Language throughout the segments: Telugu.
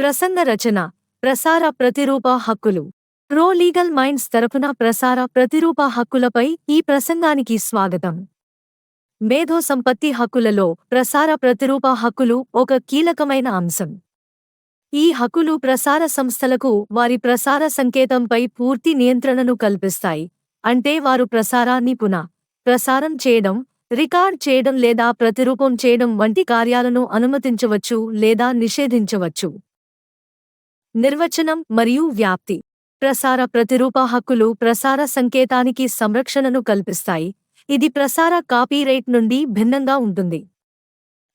ప్రసంగ రచన ప్రసార ప్రతిరూప హక్కులు. ప్రో లీగల్ మైండ్స్ తరపున ప్రసార ప్రతిరూప హక్కులపై ఈ ప్రసంగానికి స్వాగతం. మేధో సంపత్తి హక్కులలో ప్రసార ప్రతిరూప హక్కులు ఒక కీలకమైన అంశం. ఈ హక్కులు ప్రసార సంస్థలకు వారి ప్రసార సంకేతంపై పూర్తి నియంత్రణను కల్పిస్తాయి. అంటే వారు ప్రసారాన్ని పునః ప్రసారం చేయడం రికార్డ్ చేయడం లేదా ప్రతిరూపం చేయడం వంటి కార్యాలను అనుమతించవచ్చు లేదా నిషేధించవచ్చు. నిర్వచనం మరియు వ్యాప్తి. ప్రసార ప్రతిరూప హక్కులు ప్రసార సంకేతానికి సంరక్షణను కల్పిస్తాయి. ఇది ప్రసార కాపీరైట్ నుండి భిన్నంగా ఉంటుంది.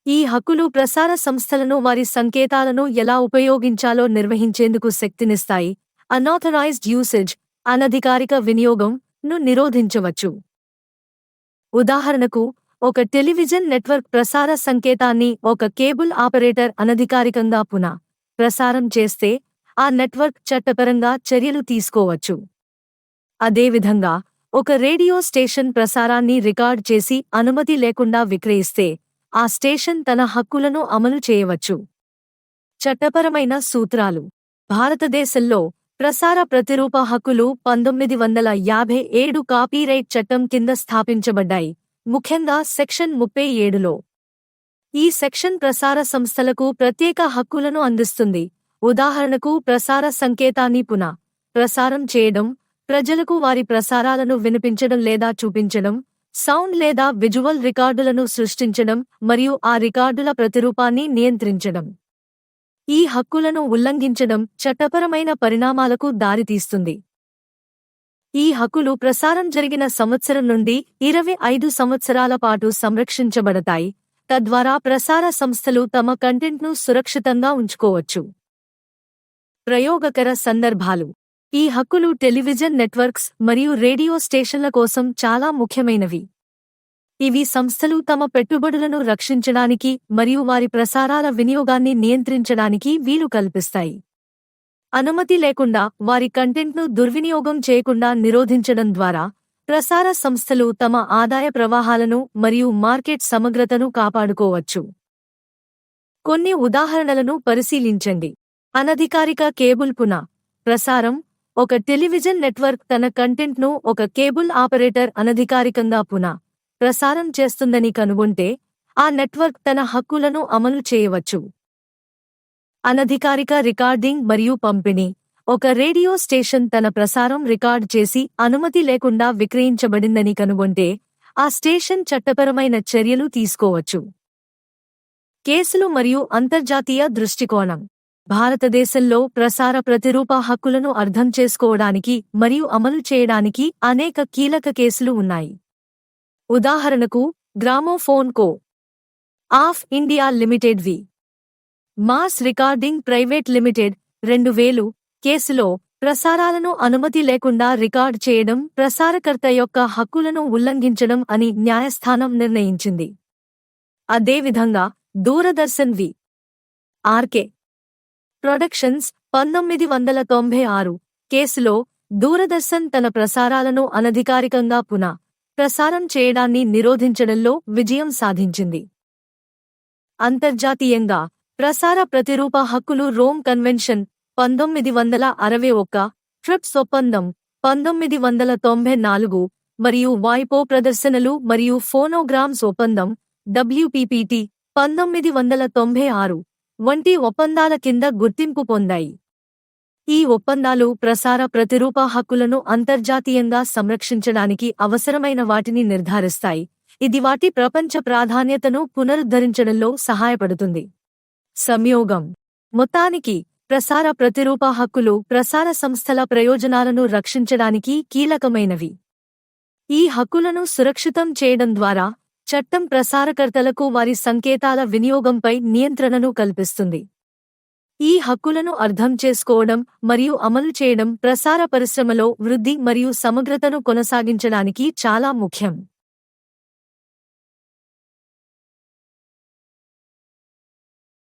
ఈ హక్కులు ప్రసార సంస్థలను వారి సంకేతాలను ఎలా ఉపయోగించాలో నిర్వహించేందుకు శక్తినిస్తాయి. అన్ఆథరైజ్డ్ యూసేజ్ అనధికారిక వినియోగం ను నిరోధించవచ్చు. ఉదాహరణకు ఒక టెలివిజన్ నెట్వర్క్ ప్రసార సంకేతాన్ని ఒక కేబుల్ ఆపరేటర్ అనధికారికంగా పునా ప్రసారం చేస్తే ఆ నెట్వర్క్ చట్టపరంగా చర్యలు తీసుకోవచ్చు. అదేవిధంగా ఒక రేడియో స్టేషన్ ప్రసారాన్ని రికార్డ్ చేసి అనుమతి లేకుండా విక్రయిస్తే ఆ స్టేషన్ తన హక్కులను అమలు చేయవచ్చు. చట్టపరమైన సూత్రాలు. భారతదేశంలో ప్రసార ప్రతిరూప హక్కులు పంతొమ్మిది వందల యాభై ఏడు కాపీరైట్ చట్టం కింద స్థాపించబడ్డాయి. ముఖ్యంగా సెక్షన్ ముప్పై ఏడులో ఈ సెక్షన్ ప్రసార సంస్థలకు ప్రత్యేక హక్కులను అందిస్తుంది. ఉదాహరణకు ప్రసార సంకేతాన్ని పునః ప్రసారం చేయడం ప్రజలకు వారి ప్రసారాలను వినిపించడం లేదా చూపించడం సౌండ్ లేదా విజువల్ రికార్డులను సృష్టించడం మరియు ఆ రికార్డుల ప్రతిరూపాన్ని నియంత్రించడం. ఈ హక్కులను ఉల్లంఘించడం చట్టపరమైన పరిణామాలకు దారితీస్తుంది. ఈ హక్కులు ప్రసారం జరిగిన సంవత్సరం నుండి ఇరవై ఐదు సంవత్సరాల పాటు సంరక్షించబడతాయి. తద్వారా ప్రసార సంస్థలు తమ కంటెంట్ను సురక్షితంగా ఉంచుకోవచ్చు. ప్రయోగకర సందర్భాలు. ఈ హక్కులు టెలివిజన్ నెట్వర్క్స్ మరియు రేడియో స్టేషన్ల కోసం చాలా ముఖ్యమైనవి. ఇవి సంస్థలు తమ పెట్టుబడులను రక్షించడానికి మరియు వారి ప్రసారాల వినియోగాన్ని నియంత్రించడానికి వీలు కల్పిస్తాయి. అనుమతి లేకుండా వారి కంటెంట్ను దుర్వినియోగం చేయకుండా నిరోధించడం ద్వారా ప్రసార సంస్థలు తమ ఆదాయ ప్రవాహాలను మరియు మార్కెట్ సమగ్రతను కాపాడుకోవచ్చు. కొన్ని ఉదాహరణలను పరిశీలించండి. అనధికారిక కేబుల్ పున. ప్రసారం ఒక టెలివిజన్ నెట్వర్క్ తన కంటెంట్ను ఒక కేబుల్ ఆపరేటర్ అనధికారికంగా పున. ప్రసారం చేస్తుందని కనుగొంటే ఆ నెట్వర్క్ తన హక్కులను అమలు చేయవచ్చు. అనధికారిక రికార్డింగ్ మరియు పంపిణీ. ఒక రేడియో స్టేషన్ తన ప్రసారం రికార్డ్ చేసి అనుమతి లేకుండా విక్రయించబడిందని కనుగొంటే ఆ స్టేషన్ చట్టపరమైన చర్యలు తీసుకోవచ్చు. కేసులు మరియు అంతర్జాతీయ దృష్టికోణం. భారతదేశంలో ప్రసార ప్రతిరూప హక్కులను అర్థం చేసుకోవడానికి మరియు అమలు చేయడానికి అనేక కీలక కేసులు ఉన్నాయి. ఉదాహరణకు gramophone co. Of India limited v. Mass recording private limited రెండు వేలు కేసులో ప్రసారాలను అనుమతి లేకుండా రికార్డ్ చేయడం ప్రసారకర్త యొక్క హక్కులను ఉల్లంఘించడం అని న్యాయస్థానం నిర్ణయించింది. అదేవిధంగా దూరదర్శన్ వి. ఆర్కే. ప్రొడక్షన్స్ పంతొమ్మిది వందల తొంభై ఆరు కేసులో దూరదర్శన్ తన ప్రసారాలను అనధికారికంగా పునః ప్రసారం చేయడాన్ని నిరోధించడంలో విజయం సాధించింది. అంతర్జాతీయంగా ప్రసార ప్రతిరూప హక్కులు రోమ్ కన్వెన్షన్ పంతొమ్మిది వందల అరవై ఒక్క ట్రిప్స్ ఒప్పందం పంతొమ్మిది వందల తొంభై నాలుగు మరియు వాయిపో ప్రదర్శనలు మరియు ఫోనోగ్రామ్స్ ఒప్పందం డబ్ల్యూపీపీటీ పంతొమ్మిది వందల తొంభై ఆరు వంటి ఒప్పందాల కింద గుర్తింపు పొందాయి. ఈ ఒప్పందాలు ప్రసార ప్రతిరూప హక్కులను అంతర్జాతీయంగా సంరక్షించడానికి అవసరమైన వాటిని నిర్ధారిస్తాయి. ఇది వాటి ప్రపంచ ప్రాధాన్యతను పునరుద్ధరించడంలో సహాయపడుతుంది. సంయోగం. మొత్తానికి ప్రసార ప్రతిరూప హక్కులు ప్రసార సంస్థల ప్రయోజనాలను రక్షించడానికి కీలకమైనవి. ఈ హక్కులను సురక్షితం చేయడం ద్వారా చట్టం ప్రసారకర్తలకు వారి సంకేతాల వినియోగంపై నియంత్రణను కల్పిస్తుంది. ఈ హక్కులను అర్థం చేసుకోవడం మరియు అమలు చేయడం ప్రసార పరిశ్రమలో వృద్ధి మరియు సమగ్రతను కొనసాగించడానికి చాలా ముఖ్యం.